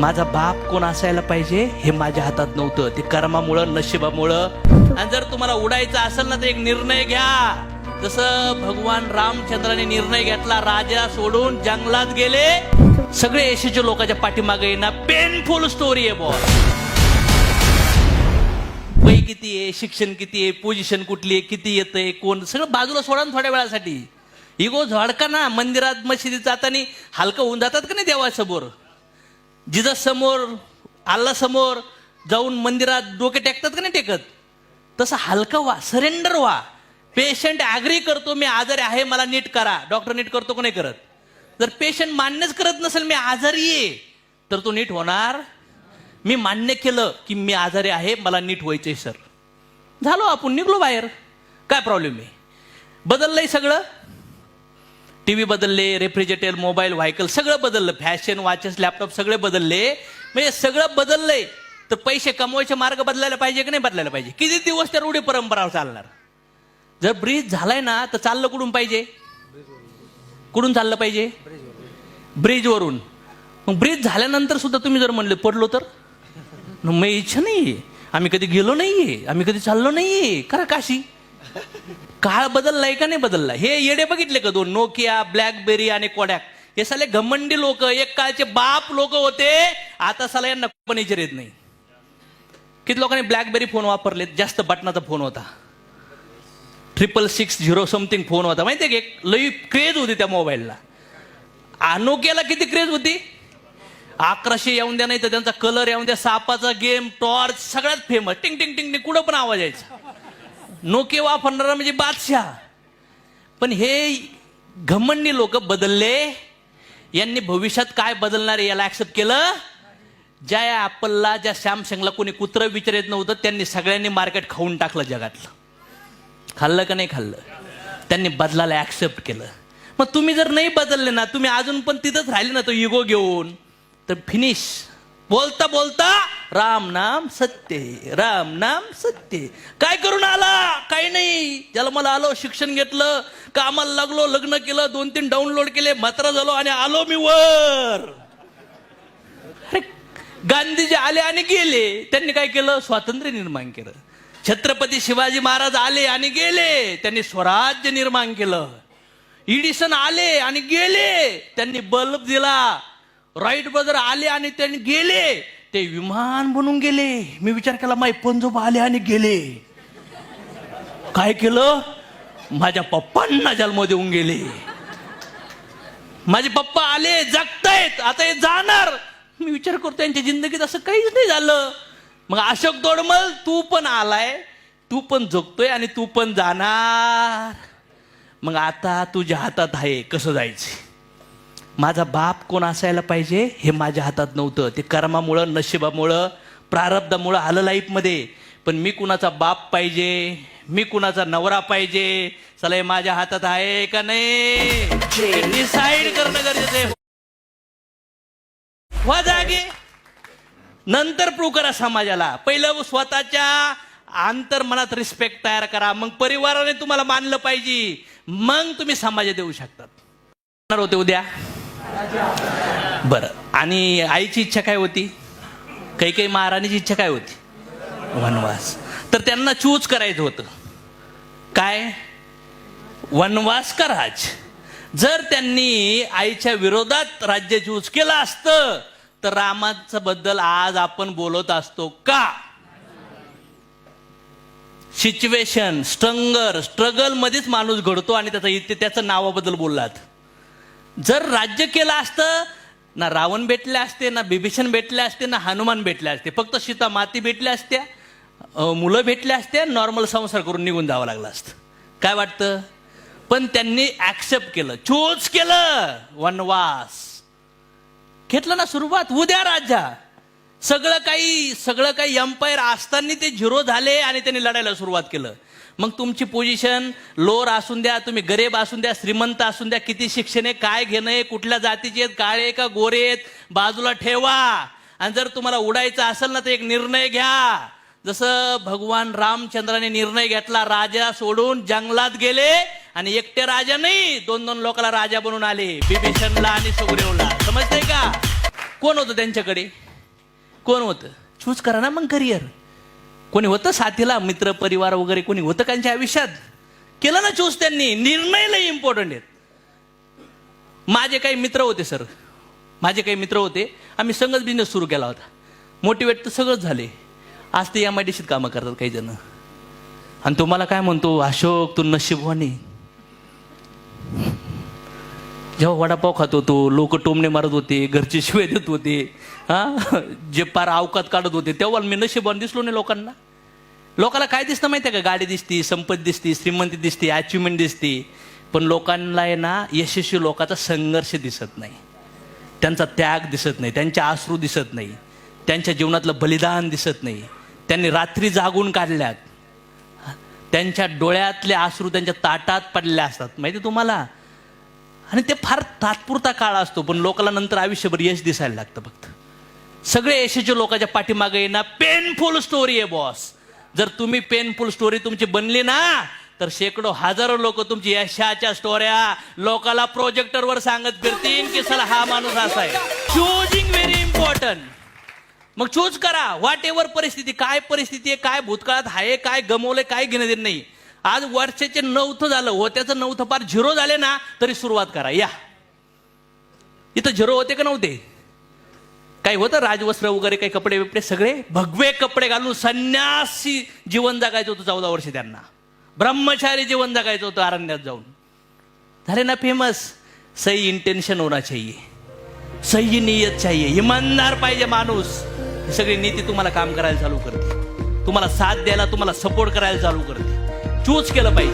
माझा बाप कोण असायला पाहिजे हे माझ्या हातात नव्हतं. ते कर्मामुळं नशिबामुळं. आणि जर तुम्हाला उडायचं असेल ना तर एक निर्णय घ्या. जसं भगवान रामचंद्राने निर्णय घेतला राजा सोडून जंगलात गेले सगळे यशस्वी लोकांच्या पाठीमागे ना पेनफुल स्टोरी आहे बॉस वय किती आहे शिक्षण किती आहे पोझिशन कुठली आहे किती येतंय कोण? सगळं बाजूला सोडा थोड्या वेळासाठी. इगो झडका ना मंदिरात मशिदीत जाताना हलकं होऊन जातात का नाही देवासमोर? जिजस समोर आल्ला समोर जाऊन मंदिरात डोके टेकतात का नाही टेकत? तसं हलकं व्हा सरेंडर व्हा. पेशंट ॲग्री करतो मी आजारी आहे मला नीट करा. डॉक्टर नीट करतो का नाही करत? जर पेशंट मान्यच करत नसेल मी आजारी आहे तर तो नीट होणार. मी मान्य केलं की मी आजारी आहे मला नीट व्हायचंय सर झालो आपण निघलो बाहेर. काय प्रॉब्लेम आहे? बदललंय सगळं? टी व्ही बदलले रेफ्रिजरेटर मोबाईल व्हायकल सगळं बदललं. फॅशन वॉचेस लॅपटॉप सगळे बदलले. म्हणजे सगळं बदललंय. तर पैसे कमवायचे मार्ग बदलायला पाहिजे की नाही बदलायला पाहिजे? किती दिवस त्या रूढी परंपरा चालणार? जर ब्रिज झालाय ना तर चाललं कुठून पाहिजे? कुठून चाललं पाहिजे? ब्रिजवरून मग ब्रिज झाल्यानंतर सुद्धा तुम्ही जर म्हणले पडलो तर? मग इच्छा नाहीये. आम्ही कधी गेलो नाहीये. आम्ही कधी चाललो नाहीये. करा काशी काळ बदललाय का नाही बदलला हे येडे बघितले का दोन? नोकिया ब्लॅकबेरी आणि कोडॅक हे साले घमंडी लोक एक काळचे बाप लोक होते. आता साला यांना पण येत नाही. किती लोकांनी ब्लॅकबेरी फोन वापरलेत? जास्त बटनाचा फोन होता. Triple six zero something phone होता. माहितीये का एक? लई क्रेज होती त्या मोबाईलला नोकियाला किती क्रेज होती? अकराशे येऊन द्या नाही तर त्यांचा कलर येऊन द्या सापाचा गेम टॉर्च सगळ्यात फेमस टिंग टिंग टिंग टिंग कुठं पण आवाज यायचा. नोके वापरणारा म्हणजे बादशाह. पण हे घमंडी लोक बदलले. यांनी भविष्यात काय बदलणार आहे याला ऍक्सेप्ट केलं? ज्या या ॲपलला ज्या सॅमसंगला कोणी कुत्रं विचारत नव्हतं त्यांनी सगळ्यांनी मार्केट खाऊन टाकलं जगातलं. खाल्लं का नाही खाल्लं? त्यांनी बदलाला ऍक्सेप्ट केलं. मग तुम्ही जर नाही बदलले ना तुम्ही अजून पण तिथंच राहिले ना तो इगो घेऊन तर फिनिश बोलता बोलता राम नाम सत्य राम नाम सत्य काय करून आला? काही नाही. ज्याला मला आलो शिक्षण घेतलं कामाला लागलो लग्न केलं दोन तीन डाउनलोड केले मात्र झालो आणि आलो मी वर. अरे गांधीजी आले आणि गेले. त्यांनी काय केलं? स्वातंत्र्य निर्माण केलं. छत्रपती शिवाजी महाराज आले आणि गेले. त्यांनी स्वराज्य निर्माण केलं. इडिसन आले आणि गेले. त्यांनी बल्ब दिला. राईट ब्रदर आले आणि त्यांनी गेले. ते विमान बनून गेले. मी विचार केला माय पंजोबा आले आणि गेले. काय केलं? माझ्या पप्पांना जन्म देऊन गेले. माझे पप्पा आले जगतायत आता हे जाणार. मी विचार करतो त्यांच्या जिंदगीत असं काहीच नाही झालं. मग अशोक तोडमल तू पण आलाय तू पण जगतोय आणि तू पण जाणार. मग आता तुझ्या हातात आहे कसं जायचं? माझा बाप कोण असायला पाहिजे हे माझ्या हातात नव्हतं. ते कर्मामुळं नशिबामुळं प्रारब्धामुळं आलं लाईफमध्ये पण मी कुणाचा बाप पाहिजे? मी कुणाचा नवरा पाहिजे? चला हे माझ्या हातात आहे का नाही? डिसाईड करणं गरजेचं आहे. व्हा जागे. नंतर प्रूव्ह करा समाजाला. पहिलं स्वतःच्या आंतर मनात रिस्पेक्ट तयार करा. मग परिवाराने तुम्हाला मानलं पाहिजे. मग तुम्ही समाजात येऊ शकतात होते उद्या. बरं. आणि आईची इच्छा काय होती? काही काही महाराणीची इच्छा काय होती? वनवास. तर त्यांना चूज करायचं होतं. काय? वनवास का राज? जर त्यांनी आईच्या विरोधात राज्य चूज केलं असतं तर रामाचं बद्दल आज आपण बोलत असतो का? सिच्युएशन स्ट्रंगर स्ट्रगल मध्येच माणूस घडतो आणि त्याचा इथे त्याचं नावाबद्दल बोललात. जर राज्य केलं असतं ना रावण भेटले असते ना बिभीषण भेटले असते ना हनुमान भेटले असते. फक्त सीता माती भेटल्या असत्या मुलं भेटल्या असत्या नॉर्मल संसार करून निघून जावं लागलं असतं. काय वाटतं? पण त्यांनी ऍक्सेप्ट केलं. चूज केलं. वनवास. घेतलं ना सुरुवात. उद्या राजा. सगळं काही सगळं काही एम्पायर असताना ते झिरो झाले आणि त्यांनी लढायला सुरुवात केलं. मग तुमची पोझिशन लोअर असून द्या तुम्ही गरीब असून द्या श्रीमंत असून द्या किती शिक्षण आहे काय घेणं आहे कुठल्या जातीचे आहेत काळे का गोरे आहेत बाजूला ठेवा. आणि जर तुम्हाला उडायचं असेल ना तर एक निर्णय घ्या. जसं भगवान रामचंद्राने निर्णय घेतला राजा सोडून जंगलात गेले आणि एकटे राजा नाही दोन दोन लोकांना राजा बनून आले बिभीषणला आणि सुग्रीवला. समजतंय का? कोण होतं त्यांच्याकडे? कोण होतं? चूज करा ना मग करिअर कोणी होतं साथीला मित्र परिवार वगैरे कोणी होतं त्यांच्या आयुष्यात? केलं ना चूज त्यांनी. निर्णय लय इम्पॉर्टंट आहेत. माझे काही मित्र होते सर माझे काही मित्र होते. आम्ही संघच बिझनेस सुरू केला होता. मोटिवेट तर सगळंच झाले. आज ते एम आय डी कामं करतात काही जण. आणि तुम्हाला काय म्हणतो अशोक तू नशीबवानी जेव्हा वडापाव खात होतो लोक टोमणे मारत होते घरचे शिवे देत होते हा? जे पार अवकात काढत होते तेव्हा मी नशिबान दिसलो नाही लोकांना. लोकांना काय दिसतं माहिती आहे का? गाडी दिसती संपत्ती दिसती श्रीमंती दिसती अचिव्हमेंट दिसती. पण लोकांना आहे ना यशस्वी लोकांचा संघर्ष दिसत नाही. त्यांचा त्याग दिसत नाही त्यांचे आश्रू दिसत नाही त्यांच्या जीवनातलं बलिदान दिसत नाही. त्यांनी रात्री जागून काढल्यात. त्यांच्या डोळ्यातले आश्रू त्यांच्या ताटात पडले असतात. माहिती आहे तुम्हाला? आणि ते फार तात्पुरता काळ असतो पण लोकांना नंतर आयुष्यभर यश दिसायला लागतं फक्त. सगळे यशाच्या लोकांच्या पाठीमागे ना पेनफुल स्टोरी आहे बॉस जर तुम्ही पेनफुल स्टोरी तुमची बनली ना तर शेकडो हजारो लोक तुमची यशाच्या स्टोऱ्या लोकाला प्रोजेक्टरवर सांगत फिरतील की चला हा माणूस असा आहे. चूजिंग व्हेरी इम्पॉर्टंट मग चूज करा. व्हॉट एव्हर परिस्थिती काय परिस्थिती आहे काय भूतकाळात आहे काय गमवलंय काय घेणं देणं नाही. आज वर्षाचे नवथं झालं होत्याचं नवथं पार झिरो झाले ना तरी सुरुवात करा या. इथं झिरो होते का नव्हते? काही होतं? राजवस्त्र वगैरे काही कपडे बिपडे सगळे? भगवे कपडे घालून संन्यासी जीवन जगायचं होतं चौदा वर्ष त्यांना. ब्रह्मचारी जीवन जगायचं होतं अरण्यात जाऊन. झाले ना फेमस सही इंटेन्शन होना चाहिए. सही नियत चाहिए. इमानदार पाहिजे माणूस. ही सगळी नीती तुम्हाला काम करायला चालू करते. तुम्हाला साथ द्यायला तुम्हाला सपोर्ट करायला चालू करते. चूज केलं पाहिजे